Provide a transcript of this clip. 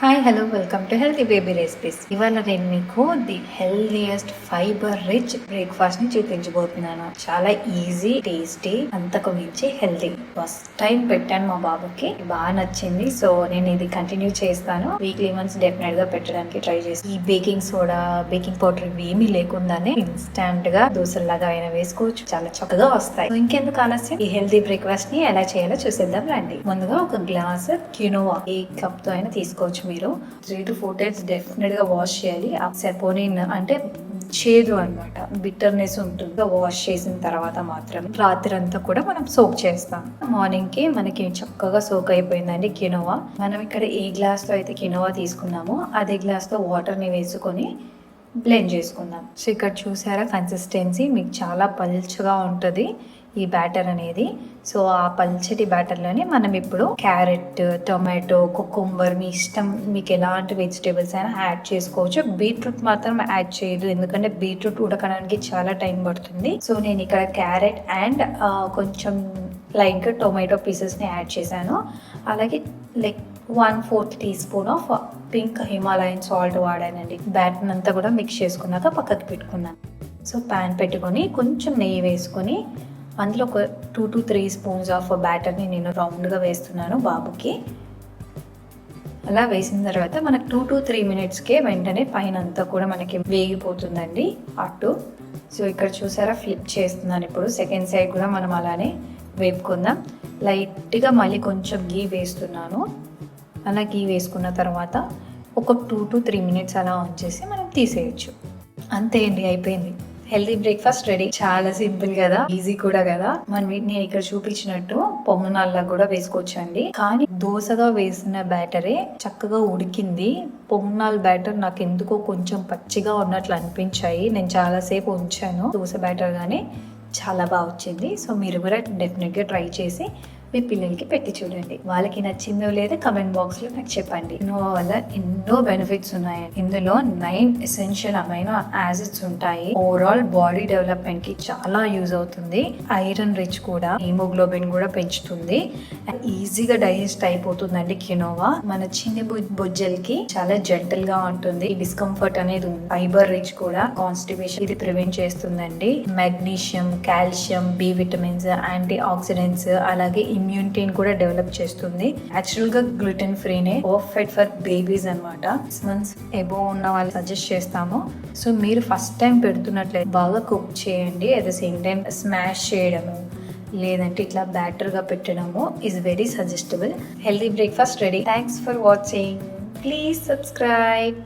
Hi hello welcome to healthy baby recipes ఇవాళ నేను మీకు ది హెల్దియెస్ట్ ఫైబర్ రిచ్ బ్రేక్ఫాస్ట్ని చూపించబోతున్నాను. చాలా ఈజీ టేస్టీ అంతకు మించి హెల్తీ ఫస్ట్ టైం పెట్టాను మా బాబుకి. బాగా నచ్చింది. సో నేను ఇది కంటిన్యూ చేస్తాను. వీక్లీ వన్స్ డెఫినెట్గా పెట్టడానికి ట్రై చేసి. ఈ బేకింగ్ సోడా బేకింగ్ పౌడర్ ఇవి ఏమీ లేకుండానే ఇన్స్టాంట్గా దోశలాగా అయినా వేసుకోవచ్చు. చాలా చక్కగా వస్తాయి. ఇంకెందుకు ఆలస్యం? ఈ హెల్తీ బ్రేక్ఫాస్ట్ని ఎలా చేయాలో చూసేద్దాం రండి. ముందుగా ఒక గ్లాస్ క్యూనోవా ఏ కప్తో అయినా తీసుకోవచ్చు మీరు. త్రీ టు ఫోర్ టైమ్స్ డెఫినెట్గా వాష్ చేయాలి. సెపోనిన్ అంటే చేదు అనమాట బిట్టర్నెస్ ఉంటుంది. వాష్ చేసిన తర్వాత మాత్రం రాత్రి అంతా కూడా మనం సోక్ చేస్తాం. మార్నింగ్కి మనకి చక్కగా సోక్ అయిపోయిందండి కినోవా. మనం ఇక్కడ ఏ గ్లాస్లో అయితే కినోవా తీసుకున్నామో అదే గ్లాస్లో వాటర్ని వేసుకొని బ్లెండ్ చేసుకుందాం. సో ఇక్కడ చూసారా? కన్సిస్టెన్సీ మీకు చాలా పల్చగా ఉంటుంది. ఈ బ్యాటర్ అనేది. సో ఆ పల్చటి బ్యాటర్లోనే మనం ఇప్పుడు క్యారెట్ టొమాటో కుకుంబర్ మీ ఇష్టం మీకు ఎలాంటి వెజిటేబుల్స్ అయినా యాడ్ చేసుకోవచ్చు. బీట్రూట్ మాత్రం యాడ్ చేయదు ఎందుకంటే బీట్రూట్ ఉడకడానికి చాలా టైం పడుతుంది. సో నేను ఇక్కడ క్యారెట్ అండ్ కొంచెం లైట్గా టొమాటో పీసెస్ని యాడ్ చేశాను. అలాగే like one fourth teaspoon of pink Himalayan salt వాడానండి. Batter అంతా కూడా మిక్స్ చేసుకున్నాక పక్కకి పెట్టుకున్నాను. సో ప్యాన్ పెట్టుకొని కొంచెం నెయ్యి వేసుకొని అందులో ఒక two to three spoons of బ్యాటర్ని నేను రౌండ్గా వేస్తున్నాను బాబుకి. అలా వేసిన తర్వాత మనకు టూ టు త్రీ మినిట్స్కే వెంటనే పైన అంతా కూడా మనకి వేగిపోతుందండి అటు సో ఇక్కడ చూసారా ఫ్లిప్ చేస్తున్నాను ఇప్పుడు. సెకండ్ సైడ్ కూడా మనం అలానే వేపుకుందాం. లైట్గా మళ్ళీ కొంచెం గీ వేస్తున్నాను. అలా గీ వేసుకున్న తర్వాత ఒక టూ టు త్రీ మినిట్స్ అలా ఆన్ చేసి మనం తీసేయచ్చు. అంతే అండి అయిపోయింది. Healthy breakfast ready. చాలా సింపుల్ కదా? ఈజీ కూడా కదా? మనం వీటిని నేను ఇక్కడ చూపించినట్టు పొంగనాల్లా కూడా వేసుకోవచ్చండి. కానీ దోశగా వేసిన బ్యాటరే చక్కగా ఉడికింది. పొంగనాల్ బ్యాటర్ నాకు ఎందుకో కొంచెం పచ్చిగా ఉన్నట్లు అనిపించాయి. నేను చాలాసేపు ఉంచాను. దోశ బ్యాటర్ గానీ చాలా బాగా వచ్చింది. సో మీరు కూడా డెఫినెట్గా ట్రై చేసి మీ పిల్లలకి పెట్టి చూడండి. వాళ్ళకి నచ్చిందో లేదో కమెంట్ బాక్స్లో నాకు చెప్పండి. ఇన్నోవా వల్ల ఎన్నో బెనిఫిట్స్ ఉన్నాయి. ఇందులో నైన్ ఎసెన్షియల్ అమైనో యాసిడ్స్ ఉంటాయి. ఓవరాల్ బాడీ డెవలప్మెంట్కి చాలా యూజ్ అవుతుంది. ఐరన్ రిచ్ కూడా హీమోగ్లోబిన్ కూడా పెంచుతుంది. ఈజీగా డైజెస్ట్ అయిపోతుందండి కినోవా మన చిన్న బొజ్జలకి బుజ్జలకి చాలా జెంటల్గా ఉంటుంది. డిస్కంఫర్ట్ అనేది ఉంది. ఫైబర్ రిచ్ కూడా కాన్స్టిపేషన్ ఇది ప్రివెంట్ చేస్తుందండి. Magnesium calcium B vitamins antioxidants అలాగే ఇమ్యూనిటీని కూడా డెవలప్ చేస్తుంది. యాక్చువల్గా గ్లూటెన్ ఫ్రీనే పర్ఫెక్ట్ ఫర్ బేబీస్ అనమాట సిక్స్ మంత్స్ ఎబో ఉన్న వాళ్ళు సజెస్ట్ చేస్తాము. సో మీరు ఫస్ట్ టైం పెడుతున్నట్లయితే బాగా కుక్ చేయండి. At the same time smash చేయడము లేదంటే ఇట్లా బ్యాటర్గా పెట్టడము is very suggestible healthy breakfast ready thanks for watching please subscribe